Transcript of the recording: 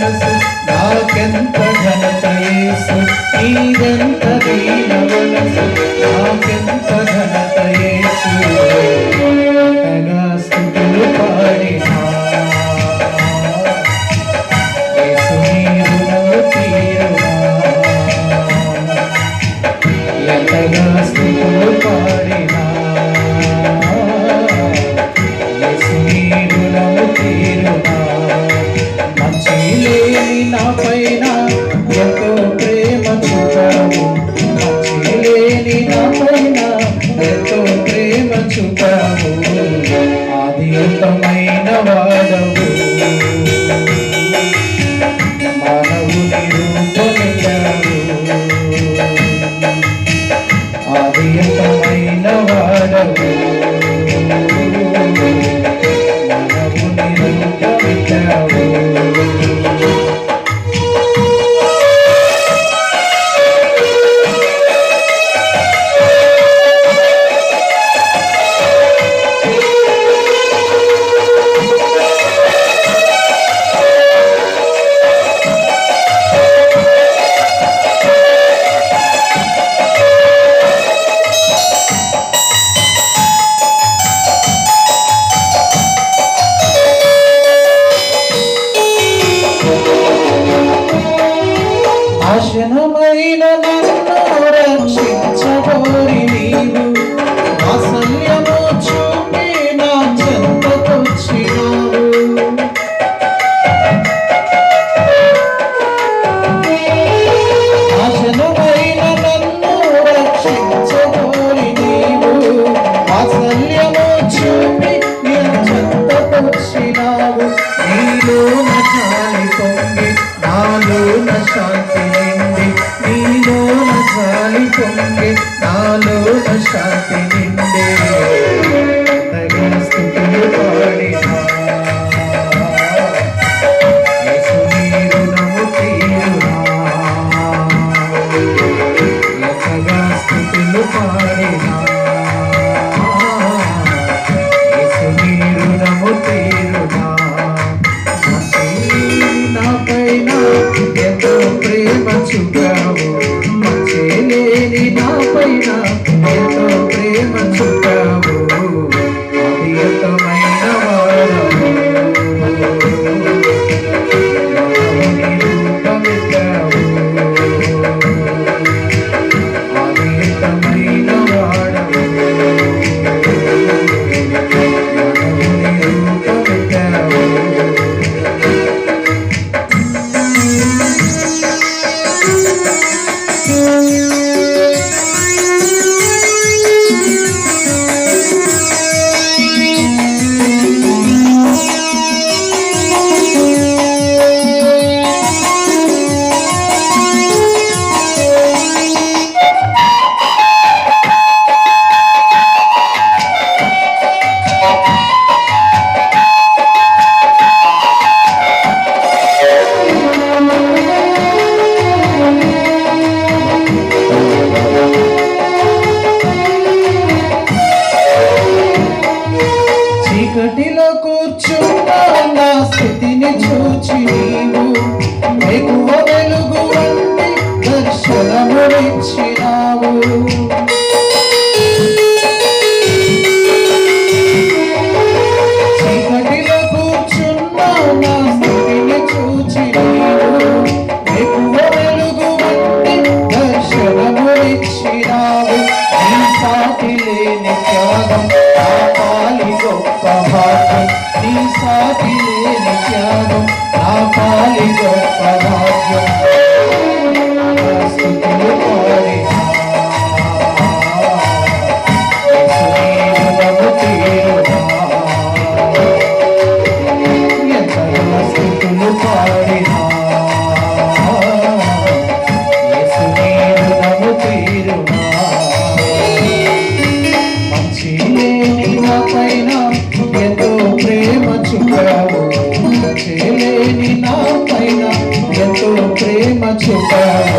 మనసు నాకెంత ఘనత యేసు నీదెంత మనసు పోరి నీవు వాసల్యము చూపి నా చెంతకొచ్చినావు నాశనమైన నన్ను రక్షించబోరి నీవు వాసల్యము చూపి నా చెంతకొచ్చినావు నీలో నా చాలి పొంగి శాంతి గాలి పొంగి నాలోన శాంతిని ಸಾಯಿರಾವು want you for.